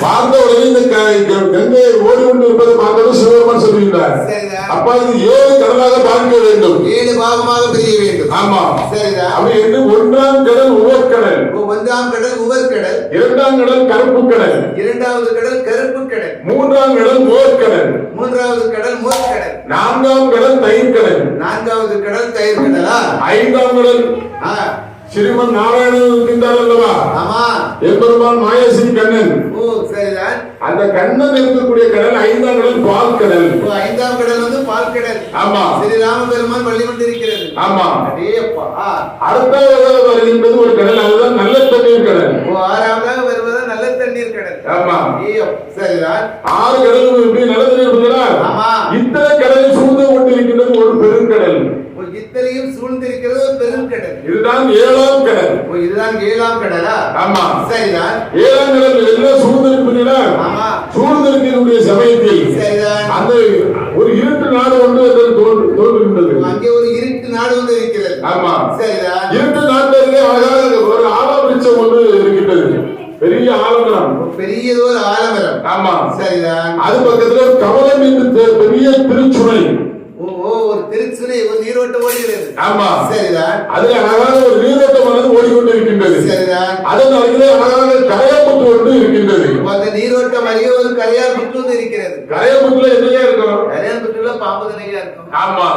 பார்த்த உடனே இந்த க- க- கங்கை ஓடி கொண்டு இருப்பதை பார்த்ததும் சிவபெருமான் சொல்லுகின்றார் சரிதான். அப்ப இது ஏழு கடலாக பார்க்க வேண்டும். ஏழு பாகமாக பிரிய வேண்டும். ஆமா. சரிதான். அப்படி என்று ஒன்றாம் கடல் உவர்கடல். ஒன்றாம் கடல் உவர்கடல். இரண்டாம் கடல் கருப்பு கடல் இரண்டாவது கடல் கருப்பு கடல் மூன்றாம் கடல் மோர்கடல் மூன்றாவது கடல் மோர்கடல் நான்காம் கடல் தயிர் கடல் நான்காவது கடல் தயிர் கடலா ஐந்தாம் கடல். ஸ்ரீமன் நாராயணன் இருக்கின்றார் அல்லவா? ஆமா எம்பெருமான் மாயசி கண்ணன். அந்த கண்ணன் இருக்கக்கூடிய கடல் ஐந்தாம் கடல் பால் கடல். ஓ, ஐந்தாம் கடல் வந்து பால் கடல். ஆமா. ஸ்ரீ ராமபெருமான் வள்ளி கொண்டிருக்கிறது ஆமா. அடுத்ததாக வருகின்றது ஒரு கடல் அதுதான் நல்ல தண்ணீர் கடல். ஓ ஆறாவதாக வருவது நல்ல தண்ணீர் கடல். ஆமா. சரிதான். ஆறு கடலும் எப்படி நல்ல தண்ணீர் இருக்குங்களா ஆமா. இத்தனை கடலை சூழ்ந்து கொண்டிருக்கின்றது ஒரு பெருங்கடல் ஓ, இத்தனையும் சூழ்ந்திருக்கிறது ஒரு பெருங்கடல் இதுதான் ஏழாம் கடல் ஓ இதுதான் ஏழாம் கடலா ஆமா சரிதான் ஏழாம் கடல் எல்லாம் சூழ்ந்திருப்பீங்களா ஆமா சூழ்ந்திருக்கக்கூடிய சமயத்தில் சரிதான் அந்த ஒரு இருட்டு நாடு ஒன்று அதில் தோன்று- தோன்றுகின்றது அங்கே ஒரு இருட்டு நாடு வந்து இருக்கிறது ஆமா சரிதான் இருட்டு நாட்டிலே அழகாக ஒரு ஆலவிருச்சம் ஒன்று இருக்கின்றது பெரிய ஆலமரம் பெரியது ஒரு ஆலமரம். ஆமா. சரிதான். அது பக்கத்துல ஒரு கமலம் என்று பெரிய திருச்சுனை. ஒரு திருச்சுனை ஒரு நீரோட்டம் ஓடுகிறது ஆமா. சரிதான். அதுல அழகாக ஒரு நீரோட்டமானது ஓடிக்கொண்டிருக்கின்றது சரிதான். அதன் அருகிலே அழகாக கரையமுத்து ஒன்று இருக்கின்றது. அந்த நீரோட்டம் அருகே ஒரு புற்று வந்து இருக்கிறது. கரையமுத்துல என்னையா இருக்கும்? கரையார் புற்றுல பாம்பு நிலையா இருக்கும்? ஆமா.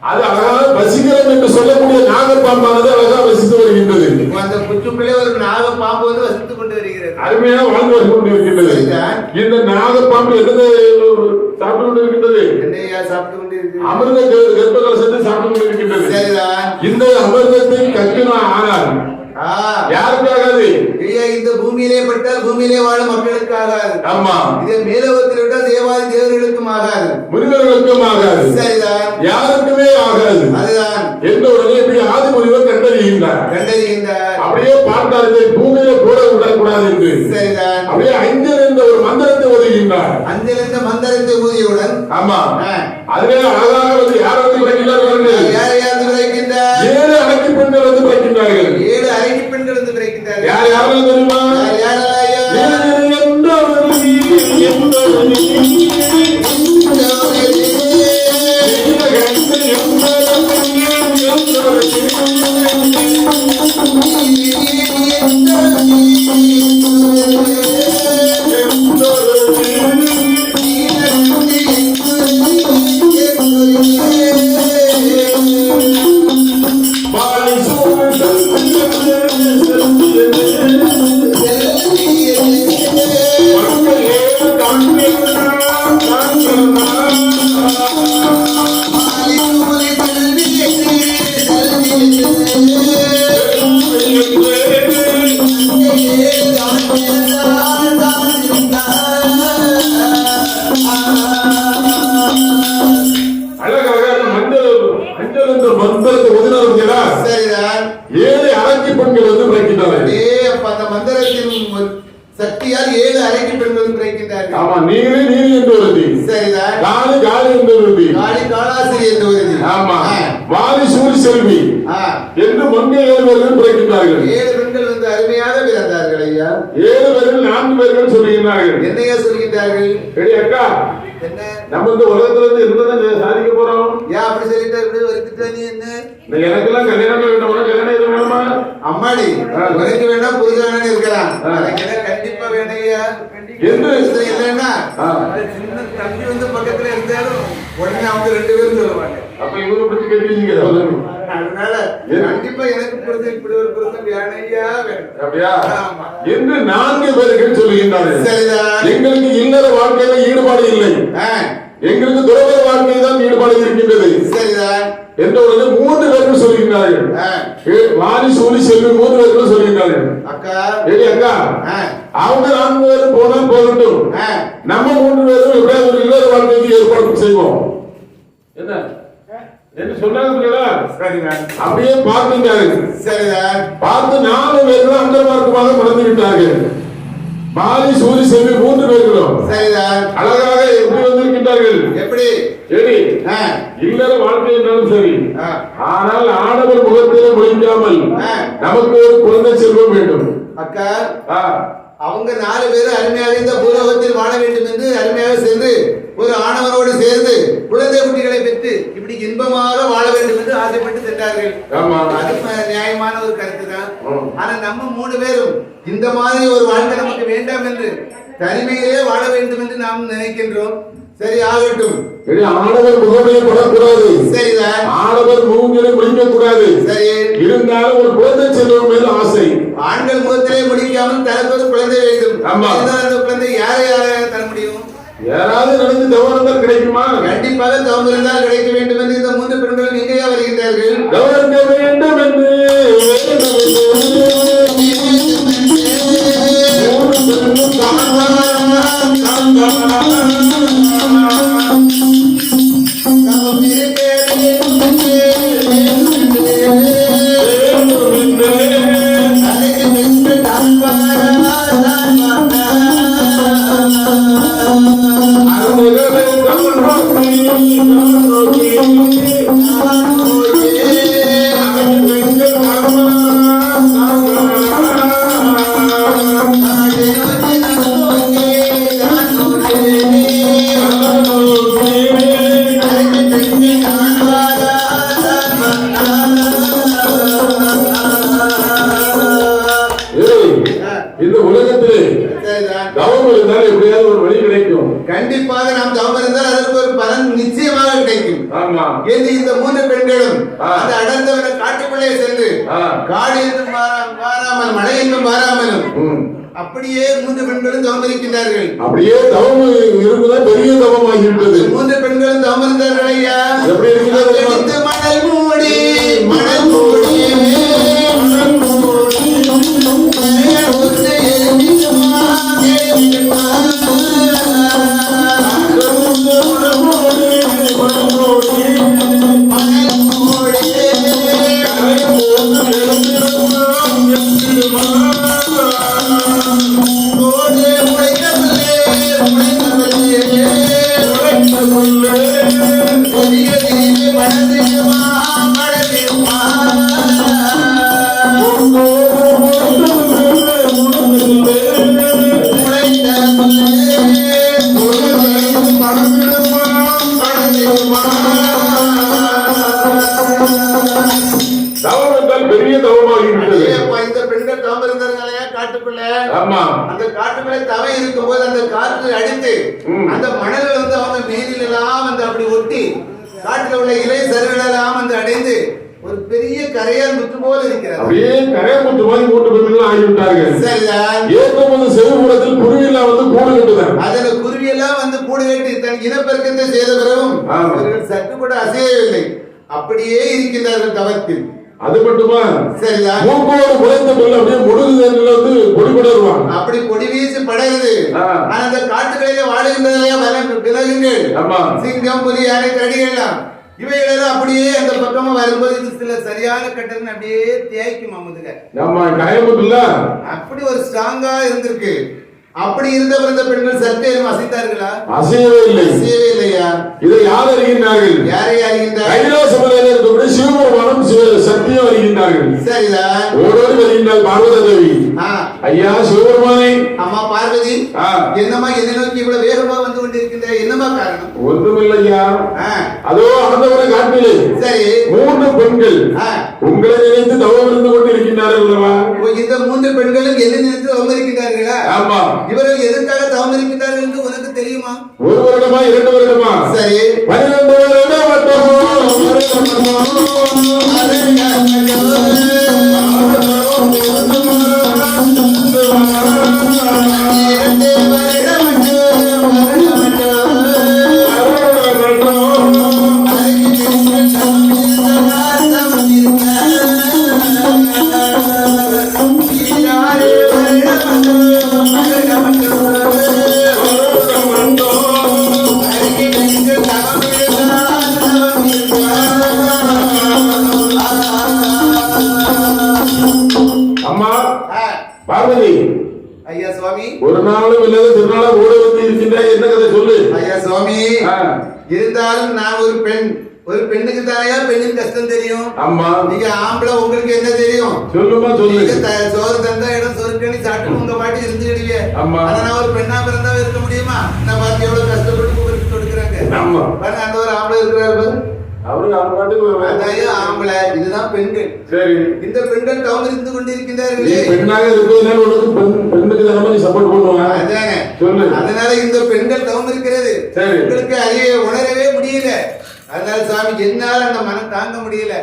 அது அழகாக வசீகரம் என்று சொல்லக்கூடிய நாகப்பாம்பானது அழகாக வசித்து வருகின்றது. அந்த புற்றுக்குள்ளே ஒரு நாக பாம்பு வந்து வருகிறது அருமையாக வாழ்ந்து வந்து கொண்டிருக்கின்றது. இந்த நாகப்பாம்பு என்னது? சாப்பிட்டு கொண்டிருக்கின்றது என்னையா சாப்பிட்டு கொண்டு இருக்கு? அமிர்த கர்ப்ப கலசத்தை சாப்பிட்டு கொண்டிருக்கின்றது இந்த அமிர்தத்தை கற்கணும் ஆனால் யாருக்காகாது ஐயா இந்த பூமியிலே பட்டால் பூமியிலே வாழும் மக்களுக்கு ஆகாது. ஆமா. இதே மேலோகத்தில் விட்டால் தேவாதி தேவர்களுக்கும் ஆகாது. முனிவர்களுக்கும் ஆகாது. சரிதான் யாருக்குமே ஆகாது. அதுதான் என்ற உடனே இப்படி ஆதி முனிவர் கண்டறிகின்றார் கண்டறிகின்றார் அப்படியே பார்த்தார் இதை பூமியில கூட என்று. சரிதான். அப்படியே ஐந்தர் என்ற ஒரு மந்திரத்தை ஒதுகின்றார் அஞ்சிலிருந்த மந்திரத்தை ஊதியவுடன் ஆமா. ஆ, அதிலே அழகாக வந்து யார் வந்து பிறக்கிறார்கள் யார் யார் ஏழு அடக்கி பெண்கள் வந்து பிறக்கின்றார்கள் ஏழு அரைக்கு பெண்கள் வந்து விளைக்கின்றார்கள் யார் யாரும் தெரியுமா? யார் யாரெல்லாம் ஐயா? பெண்கள் வந்து அப்ப அந்த மந்திரத்தின் சக்தியால் ஏழு அரைக்கு பெண்கள் வந்து பிறக்கின்றார்கள். ஆமா நீரு நீர் என்று வருது சரிதான் காலி காலி என்று வருது காளி காளாசிரி என்று வருது ஆமா. வாலி சூரி செல்வி. என்று மங்கை ஏழுவர்கள் பிறக்கின்றார்கள். ஏழு பெண்கள் வந்து அருமையாக பிறந்தார்கள் ஐயா. ஏழு பேர்கள் நான்கு பேர்கள் சொல்லுகிறார்கள் என்னையா சொல்கின்றார்கள்? அக்கா நம்ம இந்த உலகத்துல இருந்து இருந்ததான் சாதிக்க போறோம் ஏன் அப்படி சொல்லிட்டு இப்படி வருத்திட்டா நீ என்ன? இந்த எனக்கெல்லாம் கல்யாணம் வேண்டாம்? உனக்கு கல்யாணம் எதுவும் வேணுமா அம்மாடி. உனக்கு வேண்டாம் ஆ. எனக்கு என்ன கண்டிப்பா வேணும் ஐயா என்று? அந்த சின்ன தம்பி வந்து பக்கத்துல இருந்தாலும் உடனே அவங்க ரெண்டு பேரும் சொல்லுவாங்க. அப்ப இவங்க பத்தி கேட்டீங்க அதனால? கண்டிப்பா எனக்கு புரிஞ்சு இப்படி ஒரு வேணும். அப்படியா? ஆமா. என்று நான்கு பேர்கள் சொல்லுகின்றார்கள் சரிதான் எங்களுக்கு இல்லற வாழ்க்கையில ஈடுபாடு இல்லை. எங்களுக்கு துறவர வாழ்க்கையில் தான் ஈடுபாடு இருக்கின்றது. சரிதான் என்ற உடனே மூன்று பேர்கள். ஏ- வாலி சூழி செல்வி மூன்று பேர்கள் சொல்லுகின்றார்கள் அக்கா. ஏடி அக்கா. அவங்க நான்கு பேரும் போனால் போகட்டும். நம்ம மூன்று பேரும் எப்படியாவது ஒரு இல்லற வாழ்க்கைக்கு ஏற்பாடு செய்வோம். என்ன? என்று சொன்னாங்க சரிதான் அப்படியே பார்க்கின்றார்கள் சரிதான் பார்த்து நாலு பேர்களும் அந்த மார்க்கமாக மறந்து விட்டார்கள். சூரி செல்வி மூன்று பேர்களும். சரிதான் அழகாக எப்படி வந்திருக்கின்றார்கள்? எப்படி? ஆ. இல்லற வாழ்க்கை என்றாலும் சரி. ஆனால் ஆடவர் முகத்திலே முழிக்காமல் ஆ. நமக்கு ஒரு குழந்தை செல்வம் வேண்டும். அக்கா. ஆ, அவங்க நாலு பேரும் அருமையாக இந்த பூலோகத்தில் வாழ வேண்டும் என்று அருமையாக சென்று ஒரு ஆணவனோடு சேர்ந்து குழந்தை குட்டிகளை பெற்று இப்படி இன்பமாக வாழ வேண்டும் என்று ஆசைப்பட்டு சென்றார்கள். ஆமா அது நியாயமான ஒரு கருத்து தான். ஆனா நம்ம மூணு பேரும் இந்த மாதிரி ஒரு வாழ்க்கை நமக்கு வேண்டாம் என்று தனிமையிலே வாழ வேண்டும் என்று நாம் நினைக்கின்றோம். சரி ஆகட்டும் ஆடவர் முகமே படக்கூடாது சரிதான் ஆடவர் மூங்கிலே முடிக்க கூடாது சரி. இருந்தாலும் ஒரு குழந்தை செல்வம் மேல ஆசை. ஆண்கள் முகத்திலே முடிக்காமல் தனக்கு ஒரு குழந்தை வேண்டும். ஆமா. அந்த குழந்தை யாரை யாரை தர முடியும்? யாராவது நடந்து தவறுதல் கிடைக்குமா? கண்டிப்பாக தவம் இருந்தால் கிடைக்க வேண்டும் என்று இந்த மூன்று பெண்களும் எங்கேயா வருகின்றார்கள்? கவனிக்க வேண்டும் என்று அதற்கு ஒரு பலன் நிச்சயமாக கிடைக்கும் என்று இந்த மூன்று பெண்களும். அந்த அடர்ந்தவன காட்டுக்குள்ளே சென்று. காடு என்றும் வாராமல் மழை என்றும் வாராமலும் ம். அப்படியே மூன்று பெண்களும் தவம் இருக்கின்றார்கள் அப்படியே தவம் இருக்குதா பெரிய தவமாகிவிட்டது மூன்று பெண்களும் தவம் இருந்தார்கள் ஐயா எப்படி இருக்கிறது மணல் அந்த மணல் வந்து அவங்க மேனில எல்லாம் வந்து அப்படி ஒட்டி காட்டுல உள்ள இலை சருகள் எல்லாம் வந்து அடைந்து ஒரு பெரிய கரையான் முற்று போல இருக்கிறது. அப்படியே கரையமுத்து மாதிரி மூன்று பெண்கள் ஆகிவிட்டார்கள். சரிதான் ஏற்கும் செவிபுறத்தில் குருவிலாம் வந்து கூடு கட்டுதான் அதுல குருவியெல்லாம் வந்து கூடு கட்டி தன் இனப்பெருக்கத்தை செய்த பிறகும் சற்று கூட அசையவில்லை. அப்படியே இருக்கின்றார்கள் தவத்தில். அது மட்டுமா? சரிதான் மூக்கோடு குறைந்த பிள்ளை அப்படியே முழுகுதல் வந்து கொடி படருவான் அப்படி கொடி வீசி படருது ஆ. ஆனா அந்த காட்டுகளிலே வாழுகின்றதையா வன விலங்குகள் ஆமா சிங்கம் புலி யானை கடிகள்லாம் இவைகளெல்லாம் அப்படியே அந்த பக்கமா வரும்போது இது சில சரியான கட்டணம் அப்படியே தேய்க்கும் அமுதுக. நம்ம கரையமுத்துல அப்படி ஒரு ஸ்ட்ராங்கா இருந்திருக்கு. அப்படி இருந்தவர் இந்த பெண்கள் சற்றேனும் அசைத்தார்களா? அசையவே இல்லை. அசையவே இல்லையா? இதை யார் அறிகின்றார்கள்? யாரை அறிகின்றார்? சக்தியும் அறிகின்றார்கள். சரிதான் ஓடோடி வருகின்றார் பார்வத தேவி ஐயா சிவபெருமானே. அம்மா பார்வதி என்னம்மா என்னை நோக்கி இவ்வளவு வேகமா வந்து கொண்டிருக்கின்ற? என்னம்மா காரணம்? ஒன்றுமில்லையா? ஆ, அதோ ஆண்டவர காட்டிலே. சரி. மூன்று பெண்கள். உங்களை நினைத்து தவம் இருந்து கொண்டிருக்கின்றார்கள் அல்லவா? இந்த மூன்று பெண்களும் என்ன நினைத்து தவம் இருக்கின்றார்களா? ஆமா. இவர்கள் எதற்காக தவம் இருக்கின்றார்கள் என்று உனக்கு தெரியுமா? ஒரு வருடமா இரண்டு வருடமா? சரி. பன்னிரண்டு வருடம் பெண் ஒரு பெண்ணுக்கு தானையா பெண்ணின் கஷ்டம் தெரியும்? ஆமா. நீங்க ஆம்பளை உங்களுக்கு என்ன தெரியும்? சொல்லுமா சொல்லு. நீங்க த- சோறு தந்தா இடம் சொருக்கணி சாப்பிட்டு உங்க பாட்டி இருந்துடுவீங்க ஆமா. ஆனா ஒரு பெண்ணா பிறந்தா இருக்க முடியுமா? நான் பாத்தி எவ்வளவு கஷ்டப்பட்டு உங்களுக்கு கொடுக்குறாங்க ஆமா. பாருங்க அந்த ஒரு ஆம்பளை இருக்கிறாரு அவரு அவங்க பாட்டுக்கு ஆம்பளை இதுதான் பெண்கள். சரி. இந்த பெண்கள் தவறு இருந்து நீ கொண்டிருக்கின்றார்களே பெண்ணாக இருப்பதனால உனக்கு பெண் பெண்ணுக்கு தகுந்த நீ சப்போர்ட் பண்ணுவாங்க. அதானே சொல்லு. அதனால இந்த பெண்கள் தவம் இருக்கிறது. சரி. உங்களுக்கு அறிய உணரவே முடியல. அதனால சாமி என்னால அந்த மனம் தாங்க முடியல.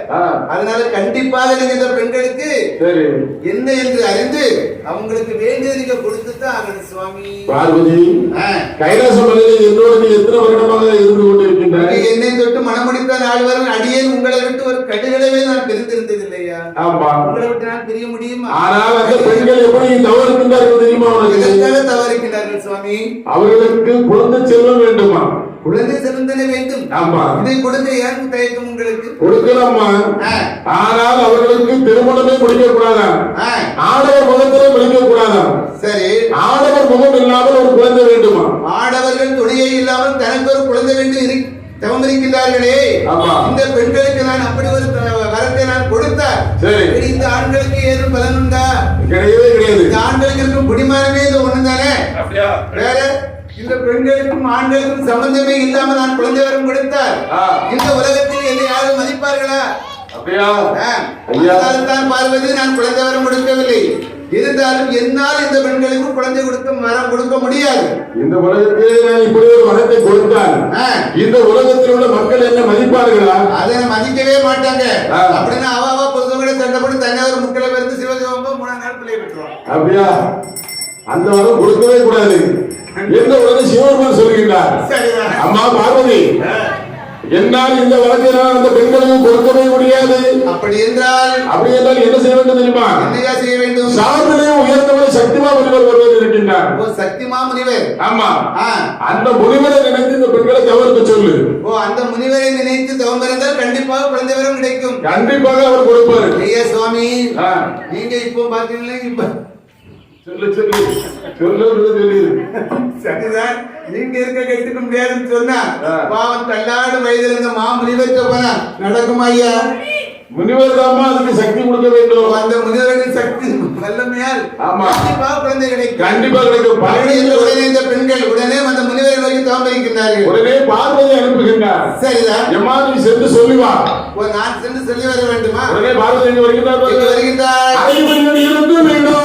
அதனால கண்டிப்பாக நீங்க இந்த பெண்களுக்கு என்ன என்று அறிந்து அவங்களுக்கு வேண்டியதை நீங்க கொடுத்துதான் ஆகணும் சுவாமி. பார்வதி. கைலாச மலையில் என்னோடு நீ எத்தனை வருடமாக இருந்து கொண்டிருக்கின்றாய் நீங்க என்னை தொட்டு மனமுடித்த நாள் வரை அடியேன் உங்களை விட்டு ஒரு கடுகளவே நான் பிரிந்திருந்தது இல்லையா ஆமா. உங்களை விட்டு நான் பிரிய முடியுமா? ஆனால் அந்த பெண்கள் எப்படி தவறுகின்றார்கள் தெரியுமா எதற்காக தவறிக்கிறார்கள் சுவாமி? அவர்களுக்கு குழந்தை செல்வம் வேண்டுமா? குழந்தை சிறந்தன வேண்டும். ஆமா. இதை கொடுக்க ஏன் தயக்கம் உங்களுக்கு? கொடுக்கலாமா? ஆனால் அவர்களுக்கு திருமணமே முடிக்க கூடாதா ஆடவர் முகத்திலே முடிக்க கூடாதா சரி. ஆடவர் முகம் இல்லாமல் ஒரு குழந்தை வேண்டுமா? ஆடவர்கள் துணையே இல்லாமல் தனக்கு ஒரு குழந்தை வேண்டும் இரு- தவம் இருக்கின்றார்களே ஆமா. இந்த பெண்களுக்கு நான் அப்படி ஒரு வரத்தை நான் கொடுத்தால் சரி. இந்த ஆண்களுக்கு ஏதும் பலன் உண்டா? கிடையவே கிடையாது. இந்த ஆண்களுக்கு இருக்கும் குடிமாறமே இது ஒண்ணு தானே அப்படியா? வேற? இந்த பெண்களுக்கும் ஆண்களுக்கும் சம்பந்தமே இல்லாம நான் குழந்தை வரம் கொடுத்தால் ஆ. இந்த உலகத்தில் என்னை யாரும் மதிப்பார்களா? தான் பார்வதி நான் குழந்தை வரம் கொடுக்கவில்லை. இருந்தாலும் என்னால் இந்த பெண்களுக்கு குழந்தை கொடுக்க வரம் கொடுக்க முடியாது. இந்த உலகத்திலே நான் இப்படி ஒரு வரத்தை கொடுத்தால். இந்த உலகத்தில் உள்ள மக்கள் என்ன மதிப்பார்களா? அதை மதிக்கவே மாட்டாங்க. அப்படின்னா அவ அவ புதுசங்களை சண்டை போட்டு தனியார் முக்கில இருந்து சிவசிவம்பம் மூணாம் நாள் பிள்ளைய பெற்றுருவான் அப்படியா? அந்த வரம் கொடுக்கவே கூடாது. எந்த உலகம் சிவபெருமான் சொல்கின்றார் அம்மா பார்வதி என்னால் இந்த நான் அந்த பெண்களுக்கு கொடுக்கவே முடியாது. அப்படி என்றால் அப்படி என்றால் என்ன செய்ய வேண்டும் தெரியுமா? என்னையா செய்ய வேண்டும்? சாதனை உயர்ந்தவர் சக்திமா முனிவர் ஒருவர் இருக்கின்றார். ஓ சக்திமா முனிவர். ஆமா. அந்த முனிவரை நினைத்து இந்த பெண்களை தவறுக்க சொல்லு. ஓ அந்த முனிவரை நினைத்து தவம் இருந்தால் கண்டிப்பாக குழந்தை வரம் கிடைக்கும். கண்டிப்பாக அவர் கொடுப்பாரு. ஐயா சுவாமி. நீங்க இப்போ பாத்தீங்கன்னா இப்ப சொல்லு சொல்லு. சொல்லு சொல்லு. சரிதான். நீங்க இருக்க கெட்டுக்க முடியாதுன்னு சொன்னா. பாவம் தள்ளாடு வயதுல இருந்த மாமுனிவர்கிட்ட போனா நடக்குமா ஐயா. முனிவர் தாமா அதுக்கு சக்தி கொடுக்க வேண்டும். அந்த முனிவரின் சக்தி வல்லமையால் ஆமா. கண்டிப்பாக குழந்தை கிடைக்கும். கண்டிப்பா உடனே இந்த பெண்கள் உடனே அந்த முனிவரை நோக்கி தவம் வைக்கின்றார்கள் உடனே பார்வதி அனுப்புகின்றார். சரிதான். எம்மா நீ சென்று சொல்லி வா. ஓ, நான் சென்று சொல்லி வர வேண்டுமா? உடனே பார்வதி வருகின்றார். வருகின்றார்? இருந்து வீணோ இருந்து வீணோ